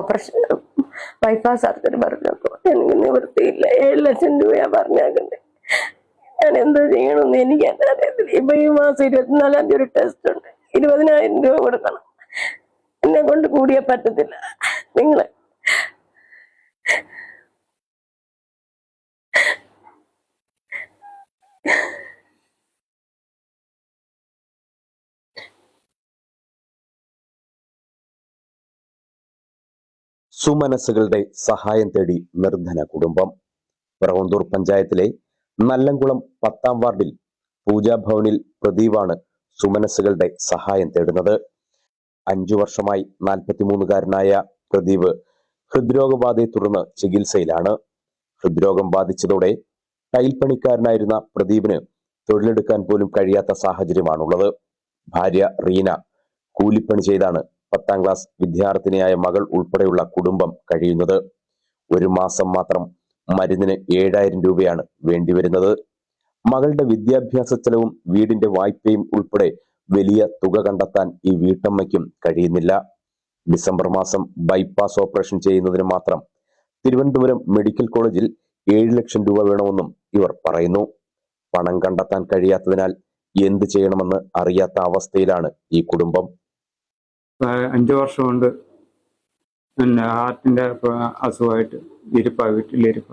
Operation bypass surgery പറഞ്ഞപ്പോ എനിക്ക് നിവൃത്തിയില്ല. ഏഴ് ലക്ഷം രൂപയാ പറഞ്ഞേക്കുന്നത് ഞാൻ എന്താ ചെയ്യണമെന്ന് എനിക്ക് അറിയത്തില്ല. ഇപ്പൊ ഈ മാസം ഇരുപത്തിനാലാം തീയതി ഒരു ടെസ്റ്റ് ഉണ്ട്. ഇരുപതിനായിരം രൂപ കൊടുക്കണം. എന്നെ കൊണ്ട് കൂടിയേ പറ്റത്തില്ല. നിങ്ങൾ സുമനസ്സുകളുടെ സഹായം തേടി നിർധന കുടുംബം. പ്രവന്തൂർ പഞ്ചായത്തിലെ നല്ലംകുളം പത്താം വാർഡിൽ പൂജാഭവനിൽ പ്രദീപാണ് സുമനസ്സുകളുടെ സഹായം തേടുന്നത്. അഞ്ചു വർഷമായി നാൽപ്പത്തിമൂന്നുകാരനായ പ്രദീപ് ഹൃദ്രോഗബാധയെ തുടർന്ന് ചികിത്സയിലാണ്. ഹൃദ്രോഗം ബാധിച്ചതോടെ ടൈൽപ്പണിക്കാരനായിരുന്ന പ്രദീപിന് തൊഴിലെടുക്കാൻ പോലും കഴിയാത്ത സാഹചര്യമാണുള്ളത്. ഭാര്യ റീന കൂലിപ്പണി ചെയ്താണ് പത്താം ക്ലാസ് വിദ്യാർത്ഥിനിയായ മകൾ ഉൾപ്പെടെയുള്ള കുടുംബം കഴിയുന്നത് ഒരു മാസം മാത്രം. മരുന്നിന് ഏഴായിരം രൂപയാണ് വേണ്ടിവരുന്നത്. മകളുടെ വിദ്യാഭ്യാസ ചെലവും വീടിന്റെ വായ്പയും ഉൾപ്പെടെ വലിയ തുക കണ്ടെത്താൻ ഈ വീട്ടമ്മയ്ക്കും കഴിയുന്നില്ല. ഡിസംബർ മാസം ബൈപ്പാസ് ഓപ്പറേഷൻ ചെയ്യുന്നതിന് മാത്രം തിരുവനന്തപുരം മെഡിക്കൽ കോളേജിൽ ഏഴ് ലക്ഷം രൂപ വേണമെന്നും ഇവർ പറയുന്നു. പണം കണ്ടെത്താൻ കഴിയാത്തതിനാൽ എന്ത് ചെയ്യണമെന്ന് അറിയാത്ത അവസ്ഥയിലാണ് ഈ കുടുംബം. അഞ്ചു വർഷം കൊണ്ട് പിന്നെ ഹാർട്ടിന്റെ അസുഖമായിട്ട് ഇരിപ്പ വീട്ടിലിരിപ്പ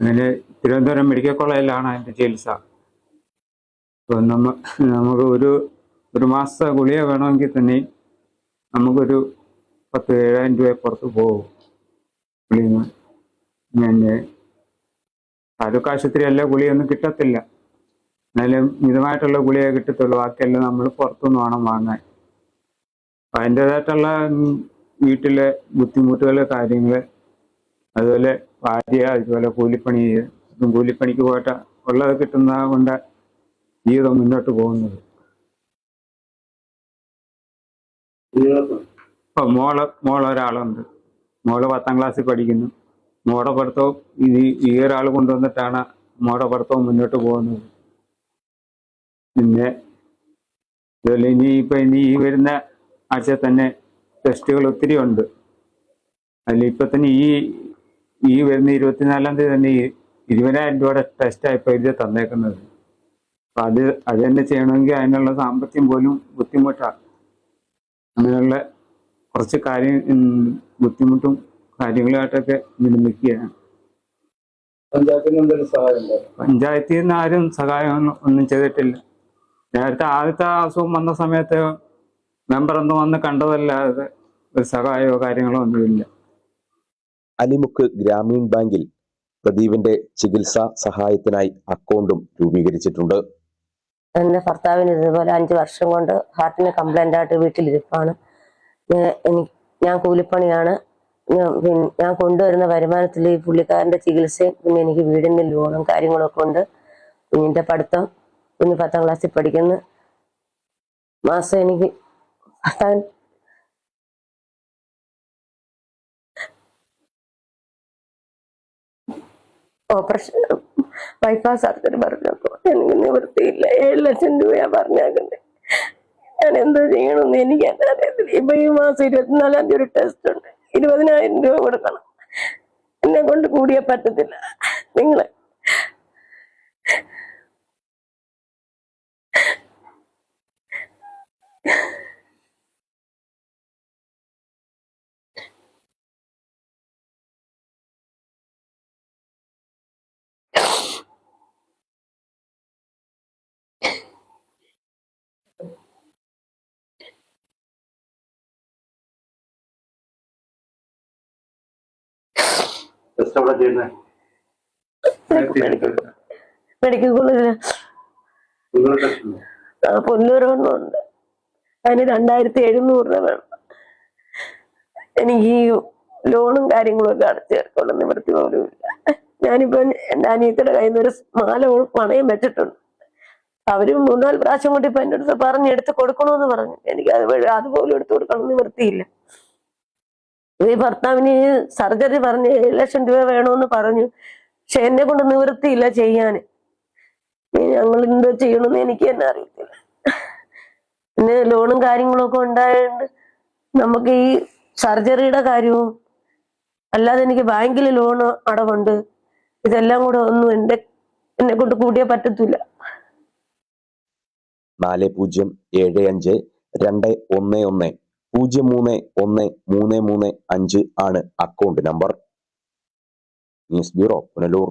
അങ്ങനെ തിരുവനന്തപുരം മെഡിക്കൽ കോളേജിലാണ് അതിന്റെ ചികിത്സ. അപ്പൊ നമ്മ നമുക്ക് ഒരു ഒരു മാസത്തെ ഗുളിക വേണമെങ്കിൽ തന്നെ നമുക്കൊരു പത്ത് ഏഴായിരം രൂപ പുറത്ത് പോകും. ഗുളിക. പിന്നെ താലൂക്ക് ആശുപത്രി അല്ല ഗുളിയൊന്നും കിട്ടത്തില്ല. എന്നാലും മിതമായിട്ടുള്ള ഗുളിക കിട്ടത്തുള്ളൂ. ബാക്കിയെല്ലാം നമ്മൾ പുറത്തുനിന്ന് വേണം വാങ്ങാൻ. അതിന്റെതായിട്ടുള്ള വീട്ടിലെ ബുദ്ധിമുട്ടുകൾ കാര്യങ്ങൾ അതുപോലെ ഭാര്യ അതുപോലെ കൂലിപ്പണി കൂലിപ്പണിക്ക് പോയിട്ട് ഉള്ളത് കിട്ടുന്ന കൊണ്ട് ജീവിതം മുന്നോട്ട് പോകുന്നത്. ഇപ്പൊ മോൾ മോൾ ഒരാളുണ്ട്. മോൾ പത്താം ക്ലാസ്സിൽ പഠിക്കുന്നു. മോടെ പഠിത്തവും ഇത് ഈ ഒരാൾ കൊണ്ടുവന്നിട്ടാണ് മോടെ പഠിത്തവും മുന്നോട്ട് പോകുന്നത്. പിന്നെ ഇനി ഇപ്പൊ ഇനി ഈ വരുന്ന ആഴ്ച തന്നെ ടെസ്റ്റുകൾ ഒത്തിരി ഉണ്ട്. അതിൽ ഇപ്പൊ തന്നെ ഈ ഈ വരുന്ന ഇരുപത്തിനാലാം തീയതി തന്നെ ഈ ഇരുപതിനായിരം രൂപയുടെ ടെസ്റ്റായി ഇപ്പൊ എഴുതി തന്നേക്കുന്നത്. അപ്പൊ അത് അത് തന്നെ ചെയ്യണമെങ്കിൽ അതിനുള്ള സാമ്പത്തികം പോലും ബുദ്ധിമുട്ടാണ് അങ്ങനെയുള്ള കുറച്ച് കാര്യം ബുദ്ധിമുട്ടും കാര്യങ്ങളുമായിട്ടൊക്കെ ഇങ്ങനെ നിൽക്കുകയാണ്. പഞ്ചായത്തിൽ നിന്ന് ആരും സഹായം ഒന്നും ഒന്നും ചെയ്തിട്ടില്ല. നേരത്തെ ആദ്യത്തെ അസുഖം വന്ന സമയത്ത് മെമ്പർ ഒന്നും വന്ന് കണ്ടതല്ലാതെ ഒരു സഹായമോ കാര്യങ്ങളോ ഒന്നുമില്ല. അലിമുക്ക് ഗ്രാമീൺ ബാങ്കിൽ പ്രദീപിന്റെ ചികിത്സാ സഹായത്തിനായി അക്കൗണ്ടും രൂപീകരിച്ചിട്ടുണ്ട്. എന്റെ ഭർത്താവിന് ഇതുപോലെ അഞ്ചു വർഷം കൊണ്ട് ഹാർട്ടിന് കംപ്ലൈന്റ് ആയിട്ട് വീട്ടിലിരിപ്പാണ്. എനിക്ക് ഞാൻ കൂലിപ്പണിയാണ്. ഞാൻ കൊണ്ടുവരുന്ന വരുമാനത്തിൽ ഈ പുള്ളിക്കാരന്റെ ചികിത്സയും പിന്നെ എനിക്ക് വീടിന്റെ ലോണും കാര്യങ്ങളൊക്കെ ഉണ്ട്. കുഞ്ഞിന്റെ പഠിത്തം കുഞ്ഞ് പത്താം ക്ലാസ്സിൽ പഠിക്കുന്നു. മാസം എനിക്ക് ഭർത്താവിന് ഓപ്പറേഷൻ ബൈപ്പാസ് സർജറി പറഞ്ഞപ്പോ എനിക്ക് നിവൃത്തിയില്ല. ഏഴ് ലക്ഷം രൂപയാ പറഞ്ഞേക്കുന്നത് ഞാൻ എന്താ ചെയ്യണമെന്ന് എനിക്ക് എന്നെ അറിയത്തില്ല ഇപ്പൊ ഈ മാസം ഇരുപത്തിനാലാം തീയതി ഒരു ടെസ്റ്റ് ഉണ്ട്. ഇരുപതിനായിരം രൂപ കൊടുക്കണം. എന്നെ കൊണ്ട് കൂടിയേ പറ്റത്തില്ല. നിങ്ങൾ ടെസ്റ്റ് എവിടെ ചെയ്യുന്നത് മെഡിക്കൽ പൊന്നൂരൊന്നുണ്ട് അതിന് രണ്ടായിരത്തി എഴുന്നൂറ് രൂപ വേണം. എനിക്ക് ഈ ലോണും കാര്യങ്ങളും ഒക്കെ അടച്ചു തീർക്കുള്ള നിവൃത്തി പോലും ഇല്ല. ഞാനിപ്പോ എന്റെ അനിയത്തിയുടെ കയ്യിൽ നിന്ന് ഒരു മാല പണയം വെച്ചിട്ടുണ്ട്. അവർ മൂന്നാൽ പ്രാവശ്യം കൊണ്ട് ഇപ്പൊ എന്റെ അടുത്ത് പറഞ്ഞ് എടുത്ത് കൊടുക്കണമെന്ന് പറഞ്ഞു. എനിക്ക് അത് അതുപോലും എടുത്തു കൊടുക്കണം നിവൃത്തിയില്ല. ഈ ഭർത്താവിന് സർജറി പറഞ്ഞ് ഏഴ് ലക്ഷം രൂപ വേണമെന്ന് പറഞ്ഞു. പക്ഷെ എന്നെ കൊണ്ട് നിവൃത്തിയില്ല ചെയ്യാന്. ഞങ്ങൾ എന്തോ ചെയ്യണമെന്ന് എനിക്ക് തന്നെ അറിയത്തില്ല. പിന്നെ ലോണും കാര്യങ്ങളും ഒക്കെ ഉണ്ടായതുകൊണ്ട് നമുക്ക് ഈ സർജറിയുടെ കാര്യവും അല്ലാതെ എനിക്ക് ബാങ്കിൽ ലോൺ അടവുണ്ട്. ഇതെല്ലാം കൂടെ ഒന്നും എന്റെ എന്നെ കൊണ്ട് കൂടിയേ പറ്റത്തില്ല. നാല് പൂജ്യം ഏഴ് അഞ്ച് രണ്ട് ഒന്ന് ഒന്ന്. പൂജ്യം മൂന്ന് ഒന്ന് മൂന്ന് മൂന്ന് അഞ്ച് ആണ് account number news bureau Punalur.